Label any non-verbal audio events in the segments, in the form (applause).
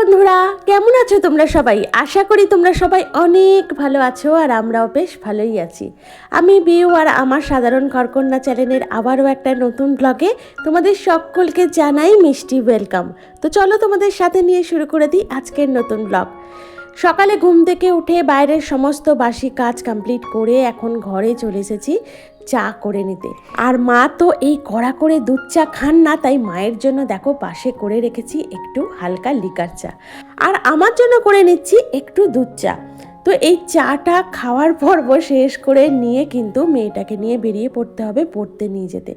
বন্ধুরা, কেমন আছো তোমরা সবাই? আশা করি তোমরা সবাই অনেক ভালো আছো আর আমরাও বেশ ভালোই আছি। আমি বিউ আর আমার সাধারণ ঘরকন্যা চ্যানেলের আবারও একটা নতুন ব্লগে তোমাদের সকলকে জানাই মিষ্টি ওয়েলকাম তো চলো তোমাদের সাথে নিয়ে শুরু করে দিই আজকের নতুন ব্লগ সকালে ঘুম থেকে উঠে বাইরের সমস্ত বাসি কাজ কমপ্লিট করে এখন ঘরে চলে এসেছি। চা করে নিতে। আর মা তো এই কড়া করে দুধ চা খান না, তাই মায়ের জন্য দেখো পাশে করে রেখেছি একটু হালকা লিকার চা। আর আমার জন্য করে নিচ্ছি একটু দুধ চা। তো এই চাটা খাওয়ার পর্ব শেষ করে নিয়ে কিন্তু মেয়েটাকে নিয়ে বেরিয়ে পড়তে হবে, পড়তে নিয়ে যেতে।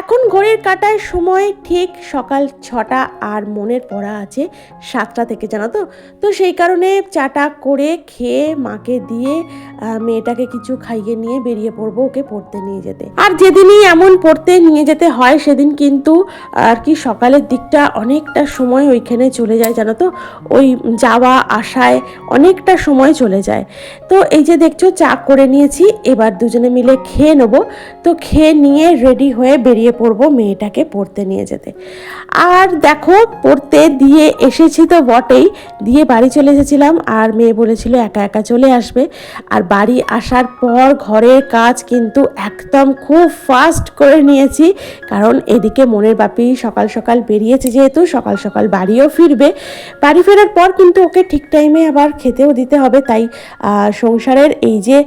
এখন ঘড়ির কাটায় সময় ঠিক সকাল ছটা আর মনের পড়া আছে সাতটা থেকে, জানো তো? তো সেই কারণে চাটা করে খেয়ে মাকে দিয়ে মেয়েটাকে কিছু খাইয়ে নিয়ে বেরিয়ে পড়ব ওকে পড়তে নিয়ে যেতে। আর যেদিনই এমন পড়তে নিয়ে যেতে হয় সেদিন কিন্তু আর কি সকালের দিকটা অনেকটা সময় ওইখানে চলে যায়, জানো তো? ওই যাওয়া, আসায় অনেকটা সময় চলে যায়। তো এই যে দেখছ, চা করে নিয়েছি, এবার দুজনে মিলে খেয়ে নেব। তো খেয়ে নিয়ে রেডি হয়ে বেরিয়ে পড়ব মেয়েটাকে পড়তে নিয়ে যেতে। আর দেখো, পড়তে দিয়ে এসেছি তো বটেই, দিয়ে বাড়ি চলে এসেছিলাম। আর মেয়ে বলেছিল, একা একা চলে আসবে। আর বাড়ি আসার পর ঘরের কাজ কিন্তু একদম খুব ফাস্ট করে নিয়েছি। কারণ এদিকে মনের বাপি সকাল সকাল বেরিয়েছে যেহেতু, সকাল সকাল বাড়িও ফিরবে। বাড়ি ফেরার পর কিন্তু ওকে ঠিক টাইমে আবার খেতেও দিতে হবে, তাই সংসারের এই যে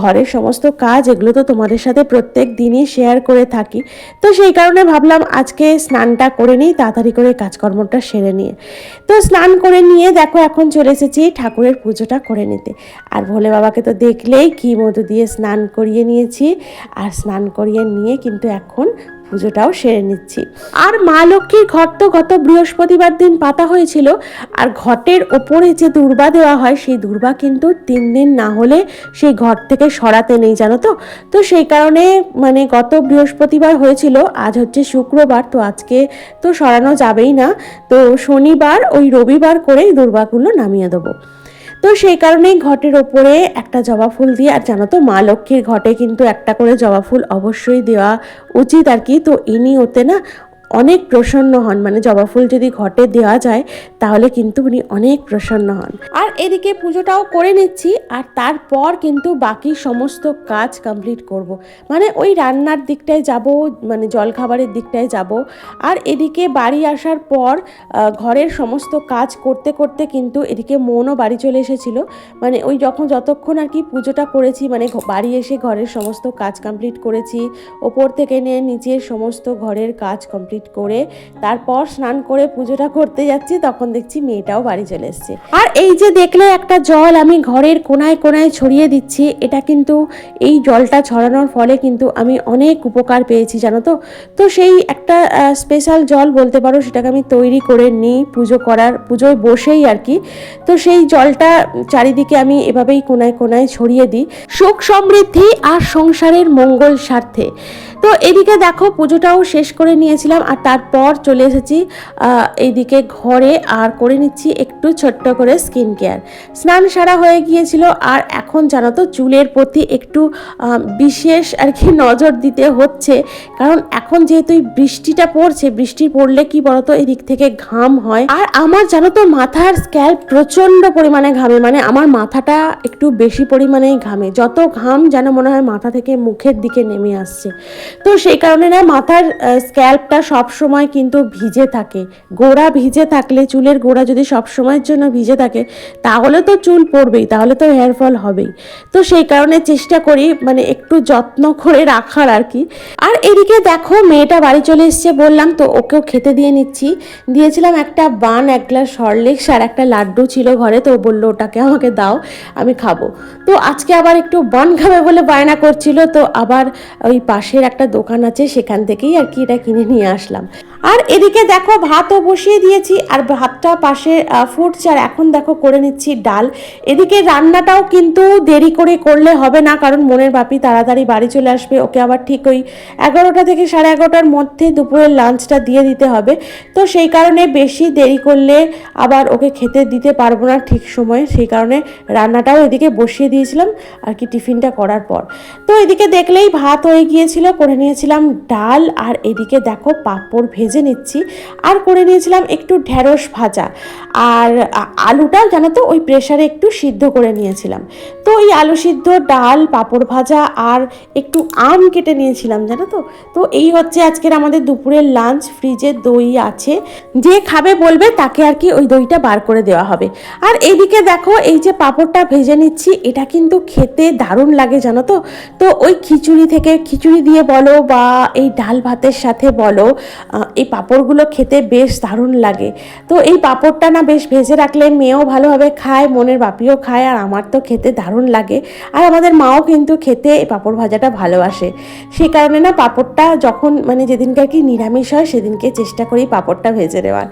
ঘরের সমস্ত কাজ, এগুলো তো তোমাদের সাথে প্রত্যেক দিনই শেয়ার করে থাকি। তো সেই কারণে ভাবলাম আজকে স্নানটা করে নিই, তাড়াতাড়ি করে কাজকর্মটা সেরে নিয়ে। তো স্নান করে নিয়ে দেখো এখন চলে এসেছি ঠাকুরের পুজোটা করে নিতে। আর ভোলে বাবাকে তো দেখলেই কি মধু দিয়ে স্নান করিয়ে নিয়েছি। আর স্নান করিয়ে নিয়ে কিন্তু এখন পুজোটাও সেরে নিচ্ছি। আর মা লক্ষ্মীর ঘর তো গত বৃহস্পতিবার দিন পাতা হয়েছিল, আর ঘটের ওপরে যে দুর্বা দেওয়া হয়, সেই দুর্বা কিন্তু তিন দিন না হলে সেই ঘর থেকে সরাতে নেই, জানো তো? তো সেই কারণে মানে গত বৃহস্পতিবার হয়েছিল, আজ হচ্ছে শুক্রবার, তো আজকে তো সরানো যাবেই না। তো শনিবার, ওই রবিবার করেই দুর্বাগুলো নামিয়ে দেবো। তো সেই কারণেই ঘটের ওপরে একটা জবা ফুল দিয়ে, আর জানো তো, মা লক্ষ্মীর ঘটে কিন্তু একটা করে জবা ফুল অবশ্যই দেওয়া উচিত আর কি। তো ইনি ওতে না অনেক প্রসন্ন হন। মানে জবা ফুল যদি ঘটে দেওয়া যায়, তাহলে কিন্তু উনি অনেক প্রসন্ন হন। আর এদিকে পুজোটাও করে নিচ্ছি, আর তারপর কিন্তু বাকি সমস্ত কাজ কমপ্লিট করব। মানে ওই রান্নার দিকটায় যাব মানে জলখাবারের দিকটায় যাব। আর এদিকে বাড়ি আসার পর ঘরের সমস্ত কাজ করতে করতে কিন্তু এদিকে মনও বাড়ি চলে এসেছিল। মানে ওই যখন যতক্ষণ আর কি পুজোটা করেছি মানে বাড়ি এসে ঘরের সমস্ত কাজ কমপ্লিট করেছি, ওপর থেকে নিয়ে নিচের সমস্ত ঘরের কাজ কমপ্লিট করে তারপর স্নান করে পুজোটা করতে যাচ্ছি, তখন দেখছি মেয়েটাও বাড়ি চলে এসছে। আর এই যে দেখলে একটা জল আমি ঘরের কোনায় কোনায় ছড়িয়ে দিচ্ছি, এটা কিন্তু এই জলটা ছড়ানোর ফলে কিন্তু আমি অনেক উপকার পেয়েছি, জানো তো? তো সেই একটা স্পেশাল জল বলতে পারো, সেটাকে আমি তৈরি করে নিই পুজো করার, পুজোয় বসেই আর কি। তো সেই জলটা চারিদিকে আমি এভাবেই কোনায় কোনায় ছড়িয়ে দিই। সুখ সমৃদ্ধি আর সংসারের মঙ্গল স্বার্থে। তো এদিকে দেখো, পুজোটাও শেষ করে নিয়েছিলাম আর তারপর চলে এসেছি এইদিকে ঘরে আর করে নিচ্ছি একটু ছোট্ট করে স্কিন কেয়ার স্নান সারা হয়ে গিয়েছিল আর এখন জানো তো চুলের প্রতি একটু বিশেষ আর কি নজর দিতে হচ্ছে। কারণ এখন যেহেতু বৃষ্টিটা পড়ছে, বৃষ্টি পড়লে কি বলতো, এদিক থেকে ঘাম হয়। আর আমার জানো তো মাথার স্ক্যাল্প প্রচণ্ড পরিমাণে ঘামে মানে আমার মাথাটা একটু বেশি পরিমাণেই ঘামে। যত ঘাম যেন মনে হয় মাথা থেকে মুখের দিকে নেমে আসছে। তো সেই কারণে না মাথার স্ক্যাল্পটা সব সময় কিন্তু ভিজে থাকে। গোড়া ভিজে থাকলে, চুলের গোড়া যদি সব সময়ের জন্য ভিজে থাকে, তাহলে তো চুল পড়বেই, তাহলে তো হেয়ার ফল হবেই। তো সেই কারণে চেষ্টা করি মানে একটু যত্ন করে রাখার আর কি। আর এদিকে দেখো, মেয়েটা বাড়ি চলে এসছে বললাম, তো ওকেও খেতে দিয়ে নিচ্ছি। দিয়েছিলাম একটা বান, এক গ্লাস হরলিক্স আর একটা লাড্ডু ছিল ঘরে, তো বলল, ওটাকে আমাকে দাও, আমি খাব। তো আজকে আবার একটু বান খাবে বলে বায়না করছিল, তো আবার ওই পাশের একটা দোকান আছে, সেখান থেকেই আর কি এটা কিনে নিয়ে আসলাম। আর এদিকে দেখো ভাতও বসিয়ে দিয়েছি, আর ভাতটা পাশে ফুটছে আর এখন দেখো করে নিচ্ছি ডাল। এদিকে রান্নাটাও কিন্তু দেরি করে করলে হবে না, কারণ মনের বাপি তাড়াতাড়ি বাড়ি চলে আসবে, ওকে আবার ঠিক ওই এগারোটা থেকে সাড়ে এগারোটার মধ্যে দুপুরের লাঞ্চটা দিয়ে দিতে হবে। তো সেই কারণে বেশি দেরি করলে আবার ওকে খেতে দিতে পারব না ঠিক সময়ে, সেই কারণে রান্নাটাও এদিকে বসিয়ে দিয়েছিলাম, আর কি টিফিনটা করার পর। তো এদিকে দেখলেই ভাত হয়ে গিয়েছিল, করে নিয়েছিলাম ডাল, আর এদিকে দেখো পাঁপড় ভেজে। ভেজে নিচ্ছি। আর করে নিয়েছিলাম একটু ঢ্যাঁড়স ভাজা। আর আলুটা জানো তো, ওই প্রেশারে একটু সিদ্ধ করে নিয়েছিলাম। তো এই আলু সিদ্ধ, ডাল, পাঁপড় ভাজা আর একটু আম কেটে নিয়েছিলাম, জানো তো। তো এই হচ্ছে আজকের আমাদের দুপুরের লাঞ্চ ফ্রিজে দই আছে। যে খাবে বলবে, তাকে আর কি ওই দইটা বার করে দেওয়া হবে। আর এইদিকে দেখো, এই যে পাঁপড়টা ভেজে নিচ্ছি, এটা কিন্তু খেতে দারুণ লাগে, জানো তো। তো ওই খিচুড়ি থেকে, খিচুড়ি দিয়ে বলো বা এই ডাল ভাতের সাথে বলো এই পাঁপড়গুলো খেতে বেশ দারুণ লাগে। তো এই পাঁপড়টা না বেশ ভেজে রাখলে মেয়েও ভালোভাবে খায়, মনের বাপিও খায়, আর আমার তো খেতে দারুণ লাগে। আর আমাদের মাও কিন্তু খেতে এই পাঁপড় ভাজাটা ভালোবাসে। সেই কারণে না পাঁপড়টা যখন মানে যেদিনকার কি নিরামিষ হয়, সেদিনকে চেষ্টা করি পাঁপড়টা ভেজে দেওয়ার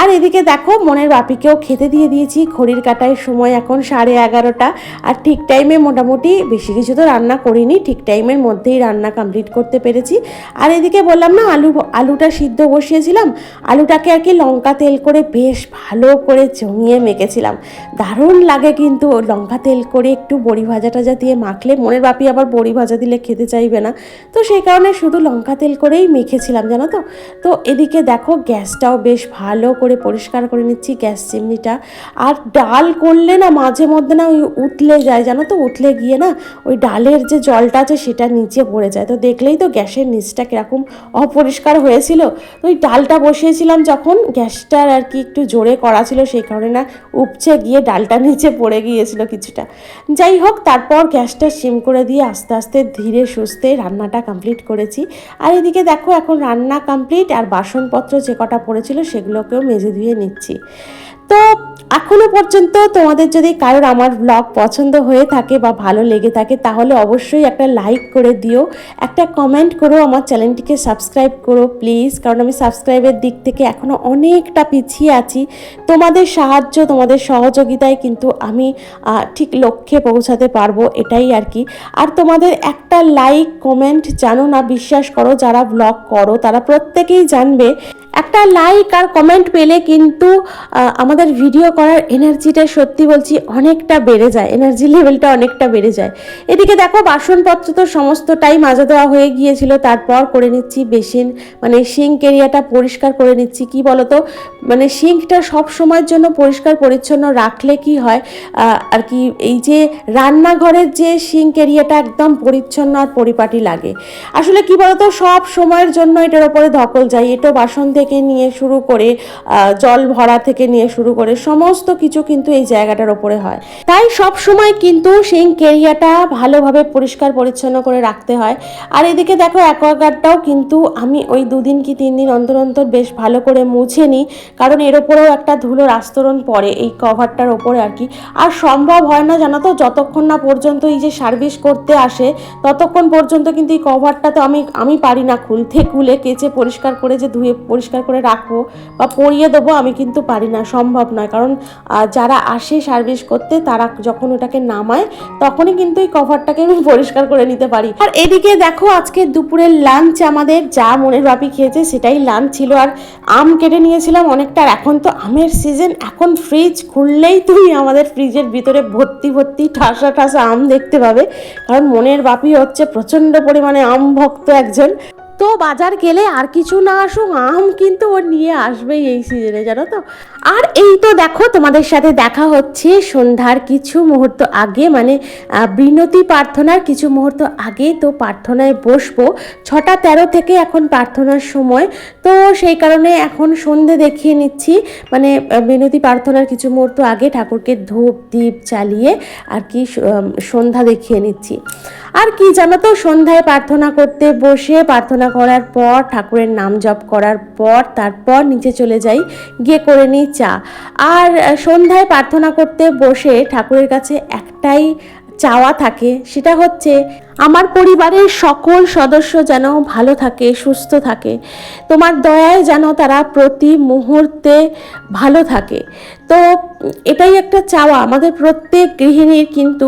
আর এদিকে দেখো, মনের বাপিকেও খেতে দিয়ে দিয়েছি। ঘড়ির কাটায় সময় এখন সাড়ে এগারোটা, আর ঠিক টাইমে মোটামুটি বেশি কিছু তো রান্না করিনি, ঠিক টাইমের মধ্যেই রান্না কমপ্লিট করতে পেরেছি। আর এদিকে বললাম না, আলু, আলুটা সিদ্ধ বসিয়েছিলাম, আলুটাকে আর কি লঙ্কা তেল করে বেশ ভালো করে জমিয়ে মেখেছিলাম। দারুণ লাগে কিন্তু লঙ্কা তেল করে একটু বড়ি ভাজা টাজা দিয়ে মাখলে। মনের বাপি আবার বড়ি ভাজা দিলে খেতে চাইবে না। তো সেই কারণে শুধু লঙ্কা তেল করেই মেখেছিলাম, জানো তো? তো এদিকে দেখো গ্যাসটাও বেশ ভালো করে পরিষ্কার করে নিচ্ছি, গ্যাস চিমনিটা। আর ডাল করলে না মাঝে মধ্যে না ওই উতলে যায়, জানো তো? উতলে গিয়ে না ওই ডালের যে জলটা আছে সেটা নিচে পড়ে যায়। তো দেখলেই তো গ্যাসের নিচটা কীরকম অপরিষ্কার হয়েছিল। তো ওই ডালটা বসিয়েছিলাম যখন গ্যাসটার আর কি একটু জোরে করা ছিল সেই কারণে না উপচে গিয়ে ডালটা নিচে পড়ে গিয়েছিল কিছুটা। যাই হোক, তারপর গ্যাসটা সিম করে দিয়ে আস্তে আস্তে ধীরে সুস্থে রান্নাটা কমপ্লিট করেছি। আর এদিকে দেখো, এখন রান্না কমপ্লিট আর বাসনপত্র যে কটা পড়েছিল সেগুলোকেও মেজে ধুয়ে নিচ্ছি। তো এখনও পর্যন্ত তোমাদের যদি কারোর আমার ব্লগ পছন্দ হয়ে থাকে বা ভালো লেগে থাকে, তাহলে অবশ্যই একটা লাইক করে দিও। একটা কমেন্ট করো, আমার চ্যানেলটিকে সাবস্ক্রাইব করো প্লিজ কারণ আমি সাবস্ক্রাইবের দিক থেকে এখনও অনেকটা পিছিয়ে আছি। তোমাদের সাহায্য, তোমাদের সহযোগিতায় কিন্তু আমি ঠিক লক্ষ্যে পৌঁছাতে পারব এটাই আর কি। আর তোমাদের একটা লাইক কমেন্ট জানো না, বিশ্বাস করো, যারা ব্লগ করো, তারা প্রত্যেকেই জানবে একটা লাইক আর কমেন্ট পেলে কিন্তু আমাদের ভিডিও করার এনার্জিটা সত্যি বলছি অনেকটা বেড়ে যায় এনার্জি লেভেলটা অনেকটা বেড়ে যায়। এদিকে দেখো, বাসনপত্র তো সমস্তটাই মাজা দেওয়া হয়ে গিয়েছিল, তারপর করে নিচ্ছি বেসিন মানে সিঙ্ক এরিয়াটা পরিষ্কার করে নিচ্ছি, কি বলতো? মানে সিঙ্কটা সব সময়ের জন্য পরিষ্কার পরিচ্ছন্ন রাখলে কি হয় আর কি এই যে রান্নাঘরের যে সিঙ্ক এরিয়াটা একদম পরিচ্ছন্ন আর পরিপাটি লাগে। আসলে কি বলতো? সব সময়ের জন্য এটার ওপরে ধকল যায়, এটো বাসন নিয়ে শুরু করে জল ভরা থেকে নিয়ে শুরু করে সমস্ত কিছু কিন্তু এই জায়গাটার ওপরে হয়। তাই সব সময় কিন্তু সেই এরিয়াটা ভালোভাবে পরিষ্কার পরিচ্ছন্ন করে রাখতে হয়। আর এদিকে দেখো অ্যাকোয়াগার্ডটাও কিন্তু আমি ওই দুদিন কি তিন দিন অন্তর অন্তর বেশ ভালো করে মুছে নিই, কারণ এর ওপরেও একটা ধুলোর আস্তরণ পড়ে এই কভারটার ওপরে আর কি। আর সম্ভব হয় না জানো তো, যতক্ষণ না পর্যন্ত এই যে সার্ভিস করতে আসে, ততক্ষণ পর্যন্ত কিন্তু এই কভারটা তো আমি আমি পারি না খুলতে, খুলে কেচে পরিষ্কার করে যে ধুয়ে পরিষ্কার করে রাখব বা পরিয়ে দেবো আমি কিন্তু পারি না, সম্ভব নয়। কারণ যারা আসে সার্ভিস করতে তারা যখন ওটাকে নামায় তখনই কিন্তু এই কভারটাকে আমি (laughs) পরিষ্কার করে নিতে পারি। আর এদিকে দেখো আজকে দুপুরের লাঞ্চ আমাদের যা মনের বাপি খেয়েছে সেটাই লাঞ্চ ছিল। আর আম কেটে নিয়েছিলাম অনেকটা আর এখন তো আমের সিজন এখন ফ্রিজ খুললেই তুমি আমাদের ফ্রিজের ভিতরে ভর্তি ভর্তি ঠাসা ঠাসা আম দেখতে পাবে। কারণ মনের বাপি হচ্ছে প্রচণ্ড পরিমাণে আম ভক্ত একজন। তো বাজার গেলে আর কিছু না আসুক, আম কিন্তু ও নিয়ে আসবেই এই সিজনে জানো তো? আর এই তো দেখো, তোমাদের সাথে দেখা হচ্ছে সন্ধ্যার কিছু মুহূর্ত আগে মানে বিনতি প্রার্থনার কিছু মুহূর্ত আগে। তো প্রার্থনায় বসবো। ছটা তেরো থেকে এখন প্রার্থনার সময়। তো সেই কারণে এখন সন্ধে দেখিয়ে নিচ্ছি। মানে বিনতি প্রার্থনার কিছু মুহূর্ত আগে ঠাকুরকে ধূপ দ্বীপ চালিয়ে আর কি সন্ধ্যা দেখিয়ে নিচ্ছি। আর কি জানো তো, সন্ধ্যায় প্রার্থনা করতে বসে প্রার্থনা করার পর, ঠাকুরের নাম জপ করার পর, তারপর নিচে চলে যাই। গিয়ে করে নিই চা। আর সন্ধ্যায় প্রার্থনা করতে বসে ঠাকুরের কাছে একটাই চাওয়া থাকে, সেটা হচ্ছে আমার পরিবারের সকল সদস্য যেন ভালো থাকে, সুস্থ থাকে। তোমার দয়ায় যেন তারা প্রতি মুহূর্তে ভালো থাকে। তো এটাই একটা চাওয়া। আমাদের প্রত্যেক গৃহিণীর কিন্তু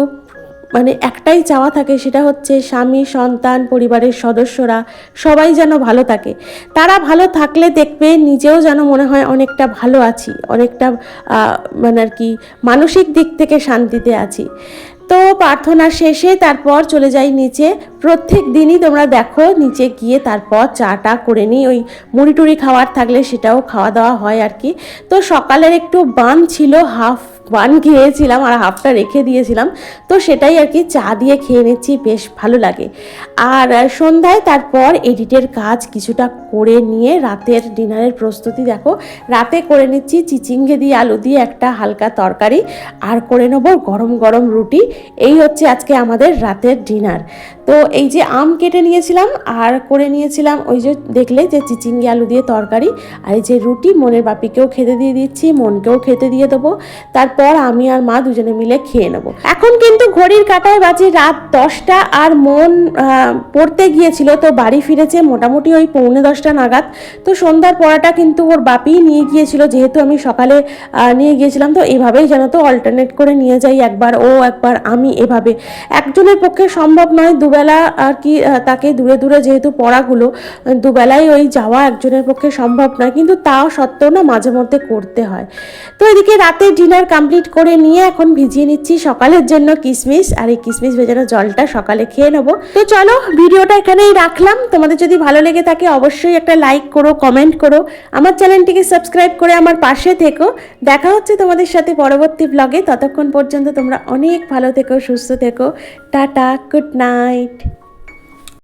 মানে একটাই চাওয়া থাকে সেটা হচ্ছে স্বামী, সন্তান, পরিবারের সদস্যরা সবাই যেন ভালো থাকে। তারা ভালো থাকলে দেখবে নিজেও যেন মনে হয় অনেকটা ভালো আছি, অনেকটা মানে আর কি মানসিক দিক থেকে শান্তিতে আছি। তো প্রার্থনা শেষে তারপর চলে যাই নিচে। প্রত্যেক দিনই তোমরা দেখো নিচে গিয়ে তারপর চাটা করে নিই। ওই মুড়ি টুড়ি খাওয়ার থাকলে সেটাও খাওয়া দাওয়া হয় আর কি। তো সকালের একটু বান ছিল হাফ বান খেয়েছিলাম আর হাফটা রেখে দিয়েছিলাম। তো সেটাই আর কি চা দিয়ে খেয়ে নিচ্ছি, বেশ ভালো লাগে। আর সন্ধ্যায় তারপর এডিটের কাজ কিছুটা করে নিয়ে রাতের ডিনারের প্রস্তুতি দেখো। রাতে করে নিচ্ছি চিচিঙ্গে দিয়ে আলু দিয়ে একটা হালকা তরকারি। আর করে নেব গরম গরম রুটি। এই হচ্ছে আজকে আমাদের রাতের ডিনার। তো এই যে আম কেটে নিয়েছিলাম আর করে নিয়েছিলাম ওই যে দেখলে যে চিচিঙ্গে আলু দিয়ে তরকারি আর এই যে রুটি, মনের বাপিকেও খেতে দিয়ে দিচ্ছি, মনকেও খেতে দিয়ে দেবো। তারপর আমি আর মা দুজনে মিলে খেয়ে নেব। এখন কিন্তু ঘড়ির কাটায় বাজে রাত দশটা আর মন পড়তে গিয়েছিল তো বাড়ি ফিরেছে মোটামুটি ওই পৌনে দশটা নাগাদ। তো সন্ধ্যার পড়াটা কিন্তু ওর বাপিই নিয়ে গিয়েছিল, যেহেতু আমি সকালে নিয়ে গিয়েছিলাম তো এভাবেই যেন তো অল্টারনেট করে নিয়ে যাই একবার ও, একবার আমি এভাবে। একজনের পক্ষে সম্ভব নয় দুবেলা আর কি তাকে দূরে দূরে যেহেতু পড়াগুলো আহ, দুবেলায় ওই যাওয়া একজনের পক্ষে সম্ভব নয় কিন্তু তাও সত্ত্বেও না মাঝে মধ্যে করতে হয়। তো এদিকে রাতে ডিনার কমপ্লিট করে নিয়ে এখন ভিজিয়ে নিচ্ছি সকালের জন্য কিশমিশ আর এই কিশমিশ ভেজানো জলটা সকালে খেয়ে নেব। তো চলো ভিডিওটা এখানেই রাখলাম। তোমাদের যদি ভালো লেগে থাকে অবশ্যই একটা লাইক করো কমেন্ট করো আমার চ্যানেলটিকে সাবস্ক্রাইব করে আমার পাশে থেকো। দেখা হচ্ছে তোমাদের সাথে পরবর্তী ব্লগে ততক্ষণ পর্যন্ত তোমরা অনেক ভালো থেকো সুস্থ থেকো। Tata good night. night.